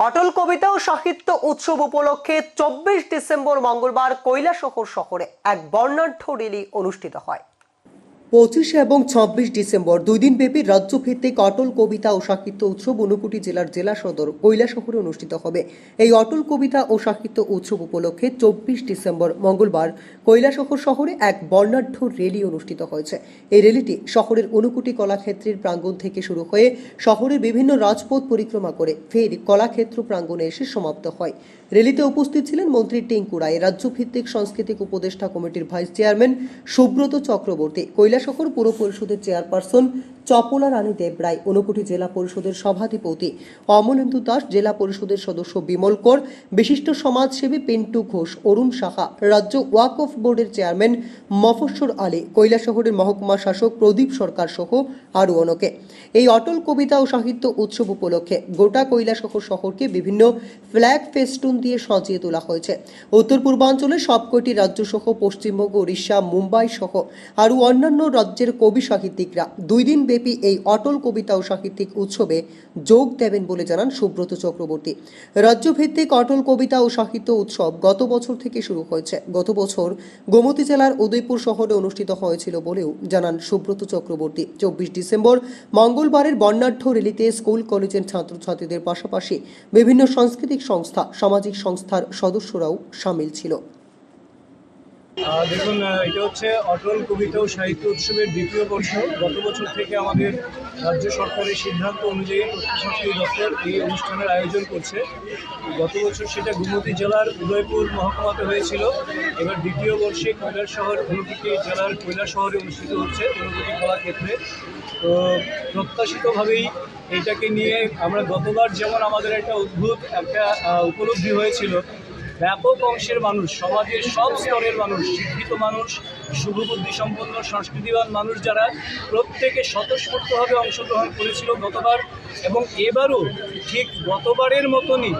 অটল কবিতা ও সাহিত্য উৎসব উপলক্ষে চব্বিশ ডিসেম্বর মঙ্গলবার কৈলাসহর শহরে এক বর্ণাঢ্য রেলি অনুষ্ঠিত হয়। পঁচিশে এবং ছাব্বিশ ডিসেম্বর দুই দিন ব্যাপী রাজ্যভিত্তিক অটল কবিতা ও সাহিত্য উৎসব ঊনকোটি জেলার জেলা সদর কৈলাসহরে অনুষ্ঠিত হবে। এই অটল কবিতা ও সাহিত্য উৎসব উপলক্ষে চব্বিশ ডিসেম্বর মঙ্গলবার কৈলাসহর শহরে এক বর্ণাঢ্য র্যালি অনুষ্ঠিত হয়েছে। এই র্যালিটি শহরের ঊনকোটি কলাক্ষেত্রের প্রাঙ্গণ থেকে শুরু হয়ে শহরের বিভিন্ন রাজপথ পরিক্রমা করে ফের কলাক্ষেত্র প্রাঙ্গণে এসে সমাপ্ত হয়। র্যালিতে উপস্থিত ছিলেন মন্ত্রী টিঙ্কু রায় রাজ্যভিত্তিক সাংস্কৃতিক উপদেষ্টা কমিটির ভাইস চেয়ারম্যান সুব্রত চক্রবর্তী কৈলাসহর পুর পরিষদের চেয়ারপারসন চপলা রানী দেব রায় ঊনকোটি জেলা পরিষদের সভাধিপতি অমলেন্দু দাস, জেলা পরিষদের সদস্য বিমল কর, বিশিষ্ট সমাজসেবী পিন্টু ঘোষ, অরুণ সাহা, রাজ্য ওয়াক অফ বোর্ডের চেয়ারম্যান মফস্বর আলী, কৈলাসহরের মহকুমা শাসক প্রদীপ সরকার সহ আরও অনেকে। এই অটল কবিতা ও সাহিত্য উৎসব উপলক্ষে গোটা কৈলাসহর শহরকে বিভিন্ন ফ্ল্যাগ ফেস্টুন দিয়ে সাজিয়ে তোলা হয়েছে। উত্তর পূর্বাঞ্চলের সবকটি রাজ্য সহ পশ্চিমবঙ্গ উড়িষ্যা মুম্বাই সহ আরও অন্যান্য রাজ্যের কবি সাহিত্যিকরা দুই দিন ব্যাপী এই অটল কবিতা ও সাহিত্যিক উৎসবে যোগ দেবেন বলে জানান সুব্রত চক্রবর্তী। রাজ্যভিত্তিক অটল কবিতা ও সাহিত্য উৎসব গত বছর থেকে শুরু হয়েছে। গত বছর গোমতী জেলার উদয়পুর শহরে অনুষ্ঠিত হয়েছিল বলেও জানান সুব্রত চক্রবর্তী। চব্বিশ ডিসেম্বর, মঙ্গলবারের বর্ণাঢ্য র্যালিতে স্কুল, কলেজের ছাত্রছাত্রীদের পাশাপাশি বিভিন্ন সাংস্কৃতিক সংস্থা, সামাজিক সংস্থার সদস্যরাও সামিল ছিল। দেখুন এটা হচ্ছে অটল কবিতা ও সাহিত্য উৎসবের দ্বিতীয় বর্ষ। গত বছর থেকে আমাদের রাজ্য সরকারের সিদ্ধান্ত অনুযায়ী তথ্য সংস্কৃতি দপ্তর এই অনুষ্ঠানের আয়োজন করছে। গত বছর সেটা গোমতী জেলার উদয়পুর মহকুমাতে হয়েছিল। এবার দ্বিতীয় বর্ষে শহর ঊনকোটি জেলার কৈলাস শহরে অনুষ্ঠিত হচ্ছে ঊনকোটি কলাক্ষেত্রে তো প্রত্যাশিতভাবেই এইটাকে নিয়ে আমরা গতবার যেমন আমাদের একটা অদ্ভুত একটা উপলব্ধি হয়েছিল ব্যাপক অংশের মানুষ, সমাজের সব স্তরের মানুষ, শিক্ষিত মানুষ, শুভবুদ্ধি সম্পন্ন, সংস্কৃতিবান মানুষ যারা প্রত্যেকে স্বতঃস্ফূর্তভাবে অংশগ্রহণ করেছিল গতবার এবং এবারও ঠিক গতবারের মতনই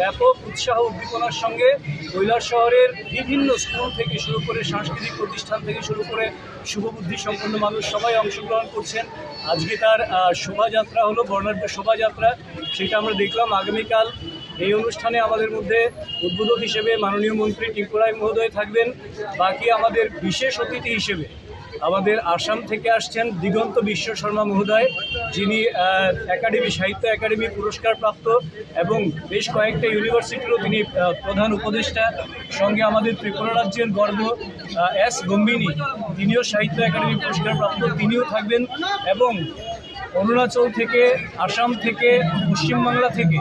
ব্যাপক উৎসাহ উদ্দীপনার সঙ্গে কৈলাস শহরের বিভিন্ন স্কুল থেকে শুরু করে সাংস্কৃতিক প্রতিষ্ঠান থেকে শুরু করে শুভবুদ্ধি সম্পন্ন মানুষ সবাই অংশগ্রহণ করছেন। আজকে তার শোভাযাত্রা হলো বর্ণাঢ্য শোভাযাত্রা, সেটা আমরা দেখলাম। আগামীকাল এই অনুষ্ঠানে আমাদের মধ্যে উদ্বোধক হিসেবে মাননীয় মন্ত্রী টিঙ্কুরাই মহোদয় থাকবেন, বাকি আমাদের বিশেষ অতিথি হিসেবে আমাদের আসাম থেকে আসছেন দিগন্ত বিশ্ব শর্মা মহোদয়, যিনি একাডেমি, সাহিত্য একাডেমি পুরস্কার প্রাপ্ত এবং বেশ কয়েকটা ইউনিভার্সিটিরও তিনি প্রধান উপদেষ্টা। সঙ্গে আমাদের ত্রিপুরা রাজ্যের গর্ব এস গম্বিনী তিনিও সাহিত্য একাডেমি পুরস্কার প্রাপ্ত তিনিও থাকবেন এবং অরুণাচল থেকে, আসাম থেকে, পশ্চিমবাংলা থেকে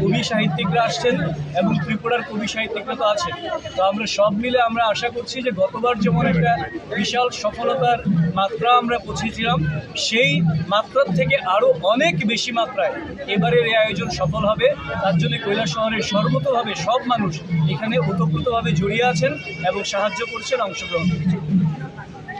কবি সাহিত্যিকরা আসছেন এবং ত্রিপুরার কবি সাহিত্যিকরা তো আছেন। তো আমরা সব মিলে আমরা আশা করছি যে গতবার যেমন একটা বিশাল সফলতার মাত্রা আমরা পৌঁছেছিলাম, সেই মাত্রার থেকে আরও অনেক বেশি মাত্রায় এবারের এই আয়োজন সফল হবে। তার জন্য কৈলাস শহরের সর্বতভাবে সব মানুষ এখানে ওতপ্রোতভাবে জড়িয়ে আছেন এবং সাহায্য করছেন অংশগ্রহণ করছেন